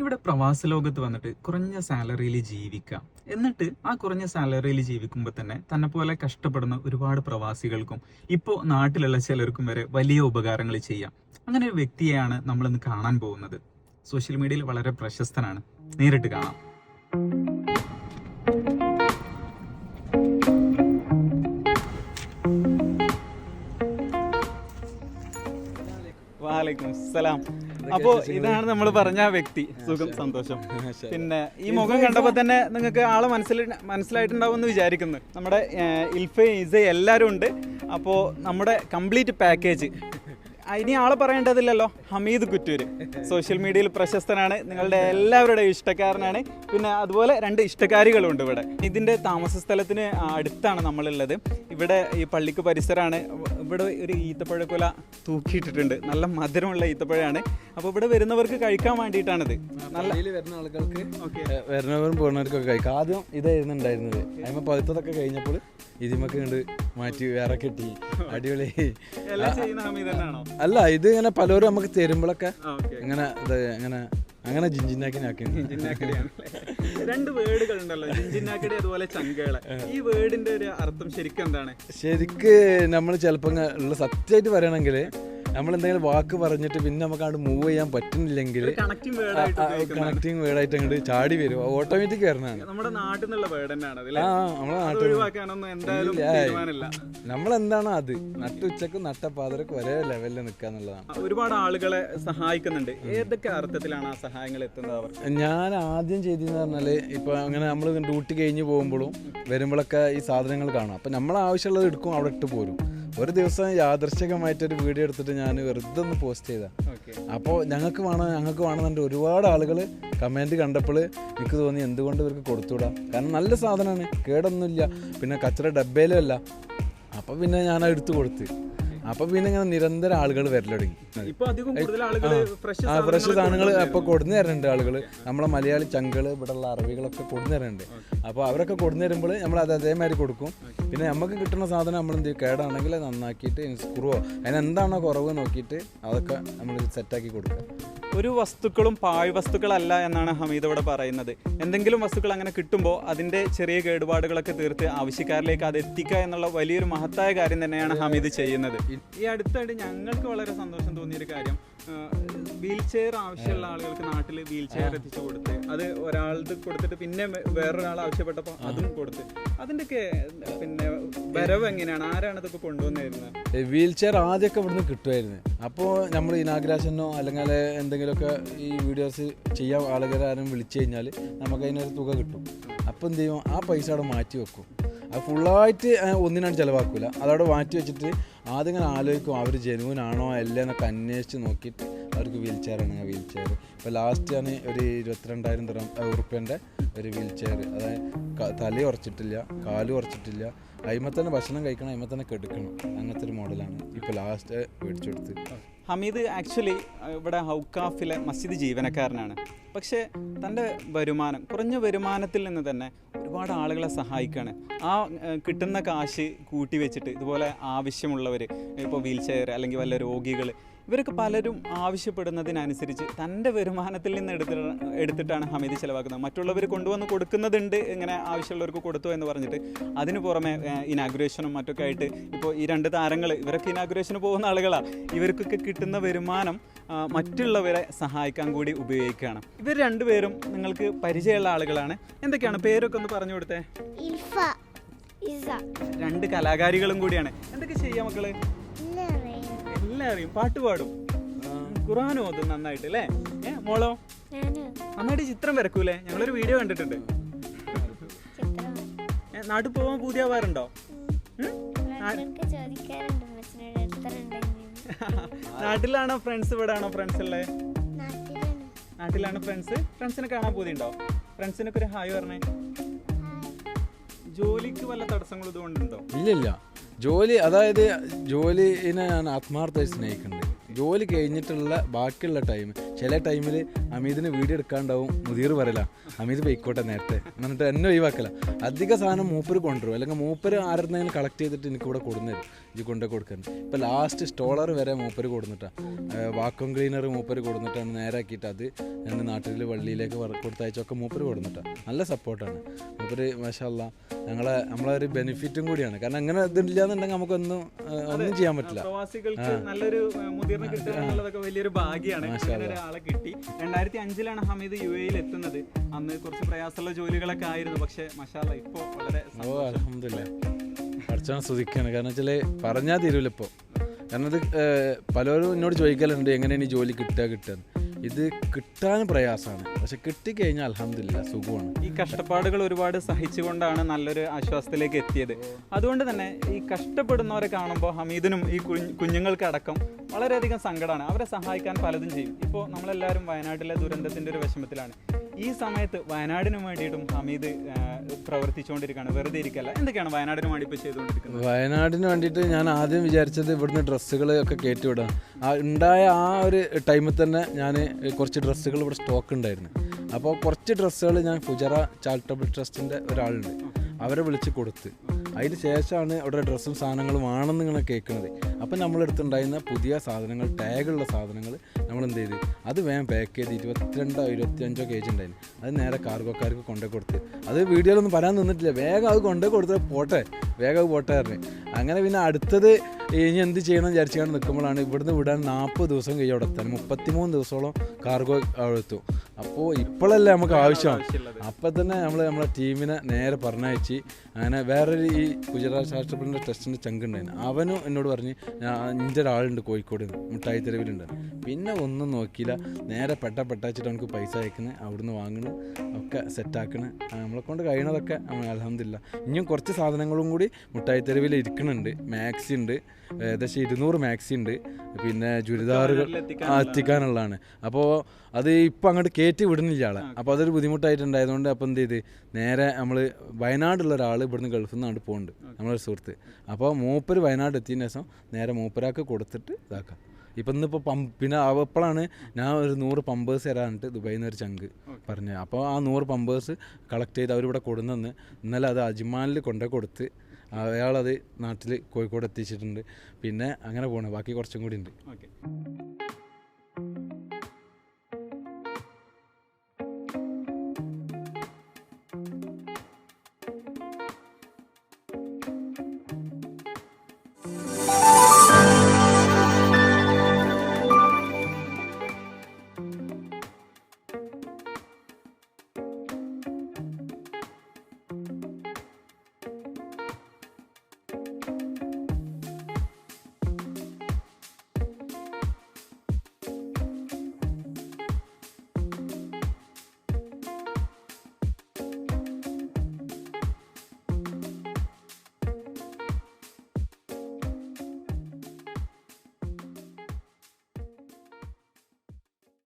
ഇവിടെ പ്രവാസ ലോകത്ത് വന്നിട്ട് കുറഞ്ഞ സാലറിയിൽ ജീവിക്കാം എന്നിട്ട് ആ കുറഞ്ഞ സാലറിയിൽ ജീവിക്കുമ്പോൾ തന്നെ തന്നെ പോലെ കഷ്ടപ്പെടുന്ന ഒരുപാട് പ്രവാസികൾക്കും ഇപ്പോൾ നാട്ടിലുള്ള ചിലർക്കും വരെ വലിയ ഉപകാരങ്ങൾ ചെയ്യാം. അങ്ങനെ ഒരു വ്യക്തിയെയാണ് നമ്മൾ ഇന്ന് കാണാൻ പോകുന്നത്. സോഷ്യൽ മീഡിയയിൽ വളരെ പ്രശസ്തനാണ്. നേരിട്ട് കാണാം. വാലൈക്കും സലാം അപ്പോ ഇതാണ് നമ്മൾ പറഞ്ഞ വ്യക്തി. സുഖം സന്തോഷം. പിന്നെ ഈ മുഖം കണ്ടപ്പോ തന്നെ നിങ്ങൾക്ക് ആളെ മനസ്സിൽ മനസ്സിലായിട്ടുണ്ടാവും എന്ന് വിചാരിക്കുന്നു. നമ്മുടെ ഇൽഫ ഇസ എല്ലാവരും ഉണ്ട്. അപ്പോ നമ്മുടെ കംപ്ലീറ്റ് പാക്കേജ് ഇനി ആളെ പറയേണ്ടതില്ലല്ലോ. ഹമീദ് കുറ്റൂര്. സോഷ്യൽ മീഡിയയിൽ പ്രശസ്തനാണ്. നിങ്ങളുടെ എല്ലാവരുടെയും ഇഷ്ടക്കാരനാണ്. പിന്നെ അതുപോലെ രണ്ട് ഇഷ്ടക്കാരികളുണ്ട് ഇവിടെ. ഇതിന്റെ താമസ സ്ഥലത്തിന് അടുത്താണ് നമ്മളുള്ളത്. ഇവിടെ ഈ പള്ളിക്ക് പരിസരമാണ്. ഇവിടെ ഒരു ഈത്തപ്പഴക്കുല തൂക്കിയിട്ടിട്ടുണ്ട്. നല്ല മധുരമുള്ള ഈത്തപ്പഴമാണ് അപ്പോൾ ഇവിടെ വരുന്നവർക്ക് കഴിക്കാൻ വേണ്ടിയിട്ടാണിത്. നല്ല വരുന്ന ആളുകൾക്ക് വരുന്നവരും പോകുന്നവർക്കൊക്കെ കഴിക്കാം. ആദ്യം ഇതായിരുന്നു ഉണ്ടായിരുന്നത്. അതിന് പഴുത്തതൊക്കെ കഴിഞ്ഞപ്പോൾ ഇതിമൊക്കെ കണ്ട് മാറ്റി വേറെ കെട്ടി. അടിപൊളി. അല്ല ഇത് ഇങ്ങനെ പലരും നമുക്ക് തരുമ്പോഴൊക്കെ ഇങ്ങനെ ഇങ്ങനെ അങ്ങനെ ജിഞ്ചിനാക്കി ആക്കി രണ്ട് വേർഡുകൾ ഉണ്ടല്ലോ ജിഞ്ചിനാക്കടി അതുപോലെ ചങ്കേള ഈ വേർഡിന്റെ ഒരു അർത്ഥം ശരിക്കും എന്താണ്? ശരിക്ക് നമ്മൾ ചിലപ്പോൾ ഉള്ള സത്യമായിട്ട് പറയണമെങ്കിൽ നമ്മൾ എന്തെങ്കിലും വാക്ക് പറഞ്ഞിട്ട് പിന്നെ നമുക്ക് അങ്ങോട്ട് മൂവ് ചെയ്യാൻ പറ്റുന്നില്ലെങ്കിൽ കണക്റ്റിംഗ് വേർഡ് ആയിട്ട് അങ്ങോട്ട് ചാടി വരും. ഓട്ടോമാറ്റിക് വരണതാണ് നമ്മുടെ നാട്ടിൽ നിന്നുള്ള വേർഡ് തന്നെയാണ് ആ നാട്ടിൽ നമ്മളെന്താണോ അത്. നട്ടുച്ചക്കും നട്ടപ്പാതിരക്കും ഒരേ ലെവലിൽ നിൽക്കുക എന്നുള്ളതാണ്. ഒരുപാട് ആളുകളെ സഹായിക്കുന്നുണ്ട്. ഏതൊക്കെ അർത്ഥത്തിലാണ് ആ സഹായങ്ങൾ എത്തുന്നത് അവർ ഞാൻ ആദ്യം ചെയ്തെന്ന് പറഞ്ഞാൽ ഇപ്പൊ അങ്ങനെ നമ്മൾ ഡ്യൂട്ടി കഴിഞ്ഞ് പോകുമ്പോഴും വരുമ്പോഴൊക്കെ ഈ സാധനങ്ങൾ കാണും. അപ്പൊ നമ്മൾ ആവശ്യമുള്ളത് എടുക്കും അവിടെ ഇട്ട് പോരും. ഒരു ദിവസം യാദർശികമായിട്ടൊരു വീഡിയോ എടുത്തിട്ട് ഞാൻ വെറുതെ ഒന്ന് പോസ്റ്റ് ചെയ്താൽ അപ്പോൾ ഞങ്ങൾക്ക് വേണം ഞങ്ങൾക്ക് വേണമെന്നുണ്ട് ഒരുപാട് ആളുകൾ കമന്റ് കണ്ടപ്പോൾ എനിക്ക് തോന്നി എന്തുകൊണ്ട് ഇവർക്ക് കൊടുത്തുവിടാം കാരണം നല്ല സാധനമാണ് കേടൊന്നുമില്ല. പിന്നെ കച്ചറ ഡബ്ബയിലും അല്ല. അപ്പോൾ പിന്നെ ഞാൻ എടുത്തു കൊടുത്ത്. അപ്പോൾ പിന്നെ ഇങ്ങനെ നിരന്തരം ആളുകൾ വരൽ തുടങ്ങി. ആ. ഫ്രഷ് സാധനങ്ങൾ അപ്പൊ കൊടുന്നു തരുന്നുണ്ട് ആളുകൾ നമ്മളെ മലയാളി ചങ്കൾ ഇവിടെയുള്ള അറബികളൊക്കെ കൊടുന്നു തരുന്നുണ്ട് അപ്പോൾ അവരൊക്കെ കൊടുന്നു തരുമ്പോൾ നമ്മൾ അത് അതേമാതിരി കൊടുക്കും. പിന്നെ നമുക്ക് കിട്ടുന്ന സാധനം നമ്മൾ എന്ത് കേടാണെങ്കിൽ നന്നാക്കിയിട്ട് സ്ക്രൂവോ അതിനെന്താണോ കുറവ് നോക്കിയിട്ട് അതൊക്കെ നമ്മൾ സെറ്റാക്കി കൊടുക്കുക. ഒരു വസ്തുക്കളും പാഴ് വസ്തുക്കളല്ല എന്നാണ് ഹമീദ് ഇവിടെ പറയുന്നത്. എന്തെങ്കിലും വസ്തുക്കൾ അങ്ങനെ കിട്ടുമ്പോൾ അതിന്റെ ചെറിയ കേടുപാടുകളൊക്കെ തീർത്ത് ആവശ്യക്കാരിലേക്ക് അത് എത്തിക്കുക എന്നുള്ള വലിയൊരു മഹത്തായ കാര്യം തന്നെയാണ് ഹമീദ് ചെയ്യുന്നത്. ഈ അടുത്തായിട്ട് ഞങ്ങൾക്ക് വളരെ സന്തോഷം തോന്നിയൊരു കാര്യം വീൽ ചെയർ ആവശ്യമുള്ള ആളുകൾക്ക് നാട്ടിൽ വീൽ ചെയർ എത്തിച്ചു കൊടുത്ത് അത് ഒരാൾക്ക് കൊടുത്തിട്ട് പിന്നെ വേറൊരാൾ ആവശ്യപ്പെട്ടപ്പോൾ അതും കൊടുത്ത്. അതിന്റെയൊക്കെ പിന്നെ എങ്ങനെയാണ്? കൊണ്ടുവന്നിരുന്നത് വീൽ ചെയർ ആദ്യമൊക്കെ ഇവിടുന്ന് കിട്ടുമായിരുന്നു അപ്പോൾ നമ്മൾ ഇനാഗ്രേഷനോ അല്ലെങ്കിൽ എന്തെങ്കിലുമൊക്കെ ഈ വീഡിയോസ് ചെയ്യാൻ ആളുകളെ ആരും വിളിച്ചു കഴിഞ്ഞാൽ നമുക്ക് അതിനൊരു തുക കിട്ടും. അപ്പോൾ എന്ത് ചെയ്യും? ആ പൈസ അവിടെ മാറ്റി വെക്കും. അത് ഫുള്ളായിട്ട് ഒന്നിനാണ് ചിലവാക്കില്ല അതവിടെ മാറ്റി വെച്ചിട്ട് ആദ്യം ഇങ്ങനെ ആലോചിക്കും അവർ ജനുവിനാണോ അല്ല എന്നൊക്കെ അന്വേഷിച്ച് നോക്കിയിട്ട് അവർക്ക് വീൽ ചെയർ ആണെങ്കിൽ വീൽ ചെയർ. ഇപ്പോൾ ലാസ്റ്റ് ആണ് ഒരു ഇരുപത്തിരണ്ടായിരം തരം ഉറുപ്പ്യന്റെ ഒരു വീൽ ചെയർ. അതായത് തല ഉറച്ചിട്ടില്ല കാൽ ഉറച്ചിട്ടില്ല. അതിമ തന്നെ ഭക്ഷണം കഴിക്കണം അതിമ തന്നെ കെടുക്കണം. അങ്ങനത്തെ ഒരു മോഡലാണ് ഇപ്പോൾ ലാസ്റ്റ് മേടിച്ചു കൊടുത്ത് ഹമീദ് ആക്ച്വലി ഇവിടെ ഹൗക്കാഫിലെ മസ്ജിദ് ജീവനക്കാരനാണ്. പക്ഷേ തന്റെ വരുമാനം കുറഞ്ഞ വരുമാനത്തിൽ നിന്ന് തന്നെ ഒരുപാട് ആളുകളെ സഹായിക്കുകയാണ് ആ കിട്ടുന്ന കാശ് കൂട്ടി വെച്ചിട്ട് ഇതുപോലെ ആവശ്യമുള്ളവർ ഇപ്പോൾ വീൽ ചെയർ അല്ലെങ്കിൽ വല്ല രോഗികൾ ഇവരൊക്കെ പലരും ആവശ്യപ്പെടുന്നതിനനുസരിച്ച് തന്റെ വരുമാനത്തിൽ നിന്ന് എടുത്ത് എടുത്തിട്ടാണ് ഹമീദ് ചിലവാക്കുന്നത്. മറ്റുള്ളവർ കൊണ്ടുവന്ന് കൊടുക്കുന്നതുണ്ട് ഇങ്ങനെ ആവശ്യമുള്ളവർക്ക് കൊടുത്തു എന്ന് പറഞ്ഞിട്ട്. അതിന് പുറമെ ഇനാഗ്രേഷനും മറ്റൊക്കെ ആയിട്ട് ഇപ്പോൾ ഈ രണ്ട് താരങ്ങൾ ഇവരൊക്കെ ഇനാഗ്രേഷന് പോകുന്ന ആളുകളാണ് ഇവർക്കൊക്കെ കിട്ടുന്ന വരുമാനം മറ്റുള്ളവരെ സഹായിക്കാൻ കൂടി ഉപയോഗിക്കുകയാണ്. ഇവർ രണ്ടുപേരും നിങ്ങൾക്ക് പരിചയമുള്ള ആളുകളാണ്. എന്തൊക്കെയാണ്? പേരൊക്കെ ഒന്ന് പറഞ്ഞു കൊടുത്തേ. രണ്ട് കലാകാരികളും കൂടിയാണ്. എന്തൊക്കെ ചെയ്യാം മക്കൾ? എല്ലാം അറിയും. പാട്ട് പാടും. ഖുർആൻ ഓതും നന്നായിട്ട് അല്ലേ? ഏ മോളോ? നന്നായിട്ട് ചിത്രം വരക്കൂലേ? ഞങ്ങളൊരു വീഡിയോ കണ്ടിട്ടുണ്ട്. നാട്ടിൽ അമ്മച്ചനോട് എത്ര ഉണ്ടെങ്കിൽ നാട്ടിലാണോ ഫ്രണ്ട്സ് ഇവിടെ ആണോ ഫ്രണ്ട്സ് ഉള്ളേ? നാട്ടിലാണ്. നാട്ടിലാണ് ഫ്രണ്ട്സ്. ഫ്രണ്ട്സിനെ കാണാൻ പൂതിയുണ്ടോ? ഫ്രണ്ട്സിനൊക്കെ ഒരു ഹായ് പറഞ്ഞേ. ജോലിക്ക് വല്ല തടസ്സങ്ങളും ഇതുകൊണ്ടുണ്ടോ? ഇല്ലില്ല. ജോലി അതായത് ജോലിനെ ഞാൻ ആത്മാർത്ഥമായി സ്നേഹിക്കുന്നുണ്ട്. ജോലി കഴിഞ്ഞിട്ടുള്ള ബാക്കിയുള്ള ടൈം ചില ടൈമിൽ അമീദിന് വീഡിയോ എടുക്കാണ്ടാവും. മുതിർ പറയല അമീദ് പോയിക്കോട്ടെ നേരത്തെ. എന്നിട്ട് എന്നെ ഒഴിവാക്കല. അധിക സാധനം മൂപ്പര് കൊണ്ടുവരും. അല്ലെങ്കിൽ മൂപ്പര് ആരുന്നതിന് കളക്ട് ചെയ്തിട്ട് എനിക്ക് ഇവിടെ കൊടുന്നേരും ഇത് കൊണ്ടു കൊടുക്കാൻ ഇപ്പം ലാസ്റ്റ് സ്റ്റോളർ വരെ മൂപ്പര് കൊടുന്നിട്ടാണ് വാക്വം ക്ലീനർ മൂപ്പര് കൊടുന്നിട്ടാണ് നേരാക്കിയിട്ട് അത് എന്റെ നാട്ടിൽ വള്ളിയിലേക്ക് കൊടുത്തയച്ചൊക്കെ മൂപ്പര് കൊടുന്നിട്ടാണ് നല്ല സപ്പോർട്ടാണ് മൂപ്പര് മാഷല്ല ഞങ്ങളെ നമ്മളെ ഒരു ബെനിഫിറ്റും കൂടിയാണ്. കാരണം അങ്ങനെ ഇതില്ലാന്നുണ്ടെങ്കിൽ നമുക്കൊന്നും ഒന്നും ചെയ്യാൻ പറ്റില്ല. നല്ലൊരു ഏഹ്, മുതിർന്ന കിട്ടുക എന്നുള്ളതൊക്കെ വലിയൊരു ഭാഗ്യമാണ് ഒരാളെ കിട്ടി. രണ്ടായിരത്തി അഞ്ചിലാണ് ഹമീദ് യു എയിൽ എത്തുന്നത്. അന്ന് കുറച്ച് പ്രയാസമുള്ള ജോലികളൊക്കെ ആയിരുന്നു. പക്ഷെ മഷാല ഇപ്പോൾ വളരെ ഓ അലഹമില്ല പഠിച്ചാൽ സ്തുതിക്കാണ്. കാരണം വെച്ചാൽ പറഞ്ഞാൽ തീരൂല ഇപ്പോൾ കാരണം അത് പലരും എന്നോട് ചോദിക്കലുണ്ട് എങ്ങനെയാണ് ഈ ജോലി കിട്ടുക കിട്ടുക ഇത് കിട്ടാൻ പ്രയാസമാണ്. പക്ഷെ കിട്ടിക്കഴിഞ്ഞാൽ അലഹമില്ല സുഖമാണ്. ഈ കഷ്ടപ്പാടുകൾ ഒരുപാട് സഹിച്ചുകൊണ്ടാണ് നല്ലൊരു ആശ്വാസത്തിലേക്ക് എത്തിയത്. അതുകൊണ്ട് തന്നെ ഈ കഷ്ടപ്പെടുന്നവരെ കാണുമ്പോൾ ഹമീദിനും ഈ കുഞ്ഞ് കുഞ്ഞുങ്ങൾക്കടക്കം വളരെയധികം സങ്കടമാണ്. അവരെ സഹായിക്കാൻ പലതും ചെയ്യും. ഇപ്പോൾ നമ്മളെല്ലാവരും വയനാട്ടിലെ ദുരന്തത്തിന്റെ ഒരു വിഷമത്തിലാണ്. ഈ സമയത്ത് വയനാടിന് വേണ്ടിയിട്ടും ഹമീദ് പ്രവർത്തിച്ചുകൊണ്ടിരിക്കുകയാണ്. വെറുതെ ഇരിക്കല്ല. എന്തൊക്കെയാണ് വയനാടിന് വേണ്ടി ഇപ്പോൾ ചെയ്തുകൊണ്ടിരിക്കുന്നത്? വയനാടിന് വേണ്ടിയിട്ട് ഞാൻ ആദ്യം വിചാരിച്ചത് ഇവിടുന്ന് ഡ്രസ്സുകൾ ഒക്കെ കയറ്റിവിടാം ആ ഉണ്ടായ ആ ഒരു ടൈമിൽ തന്നെ ഞാൻ കുറച്ച് ഡ്രസ്സുകൾ ഇവിടെ സ്റ്റോക്ക് ഉണ്ടായിരുന്നു. അപ്പോൾ കുറച്ച് ഡ്രസ്സുകൾ ഞാൻ ഫുജറ ചാരിറ്റബിൾ ട്രസ്റ്റിന്റെ ഒരാളുണ്ട്. അവരെ വിളിച്ച് കൊടുത്ത്. അതിന് ശേഷമാണ് അവിടെ ഡ്രസ്സും സാധനങ്ങളും ആണെന്ന് ഇങ്ങനെ കേൾക്കുന്നത്. അപ്പം നമ്മളെടുത്തുണ്ടായിരുന്ന പുതിയ സാധനങ്ങൾ ടാഗുള്ള സാധനങ്ങൾ നമ്മൾ എന്ത് ചെയ്ത് അത് വേഗം പാക്ക് ചെയ്ത് ഇരുപത്തിരണ്ടോ ഇരുപത്തിയഞ്ചോ കെ ജി ഉണ്ടായിരുന്നു. അത് നേരെ കാർഗോക്കാർക്ക് കൊണ്ടു കൊടുത്ത്. അത് വീഡിയോയിലൊന്നും പറയാൻ നിന്നിട്ടില്ല. വേഗം അത് കൊണ്ടു കൊടുത്ത് പോട്ടെ. വേഗം അത് പോട്ടെ അങ്ങനെ പിന്നെ അടുത്തത് ഇനി എന്ത് ചെയ്യണം വിചാരിച്ചാണ് നിൽക്കുമ്പോഴാണ് ഇവിടുന്ന് വിടാൻ നാൽപ്പത് ദിവസം കഴിയും അവിടെ എത്താൻ. മുപ്പത്തിമൂന്ന് ദിവസത്തോളം കാർഗോ അവിടെ എത്തും. അപ്പോൾ ഇപ്പോഴല്ലേ നമുക്ക് ആവശ്യമാണ്. അപ്പം തന്നെ നമ്മൾ നമ്മളെ ടീമിനെ നേരെ പറഞ്ഞയച്ച് അങ്ങനെ വേറൊരു ഈ ഗുജറാത്ത് ശാസ്ത്രജ്ഞന്റെ ടെസ്റ്റിന്റെ ചങ്കുണ്ടായിരുന്നു അവനും എന്നോട് പറഞ്ഞ് ഞാൻ എന്റെ ഒരാളുണ്ട് കോഴിക്കോട് നിന്ന് മിഠായി തെരുവിലുണ്ട്. പിന്നെ ഒന്നും നോക്കിയില്ല. നേരെ പെട്ട പെട്ടാച്ചിട്ട് നമുക്ക് പൈസ അയക്കുന്നത് അവിടുന്ന് വാങ്ങണം ഒക്കെ സെറ്റാക്കണേ നമ്മളെ കൊണ്ട് കഴിയണതൊക്കെ അലഹമില്ല ഇനിയും കുറച്ച് സാധനങ്ങളും കൂടി മിഠായി തെരുവിൽ ഇരിക്കുന്നുണ്ട് മാക്സി ഉണ്ട്. ഏകദേശം ഇരുന്നൂറ് മാക്സി ഉണ്ട്. പിന്നെ ചുരിദാറുകൾ എത്തിക്കാനുള്ളതാണ്. അപ്പോൾ അത് ഇപ്പം അങ്ങോട്ട് കയറ്റി വിടുന്നില്ല ആളെ. അപ്പോൾ അതൊരു ബുദ്ധിമുട്ടായിട്ടുണ്ടായതുകൊണ്ട് അപ്പോൾ എന്ത് ചെയ്ത് നേരെ നമ്മൾ വയനാടുള്ള ഒരാൾ ഇവിടുന്ന് ഗൾഫിൽ നിന്ന് അങ്ങോട്ട് പോകുന്നുണ്ട് നമ്മളൊരു സുഹൃത്ത്. അപ്പോൾ മൂപ്പര് വയനാട് എത്തിയതിന് ശേഷം നേരെ മൂപ്പരാക്ക് കൊടുത്തിട്ട് ഇതാക്കാം. ഇപ്പം ഇന്നിപ്പോൾ പമ്പ് പിന്നെ അപ്പോഴാണ് ഞാൻ ഒരു നൂറ് പമ്പേഴ്സ് തരാനിട്ട് ദുബായിൽ നിന്ന് ഒരു ചങ്ക് പറഞ്ഞത് അപ്പോൾ ആ നൂറ് പമ്പേഴ്സ് കളക്ട് ചെയ്ത് അവരിവിടെ കൊടുന്നെന്ന് ഇന്നലെ അത് അജ്മാനിൽ കൊണ്ടു കൊടുത്ത് അയാളത് നാട്ടിൽ കോഴിക്കോട് എത്തിച്ചിട്ടുണ്ട് പിന്നെ അങ്ങനെ പോകണം ബാക്കി കുറച്ചും കൂടി ഉണ്ട്. ഓക്കെ.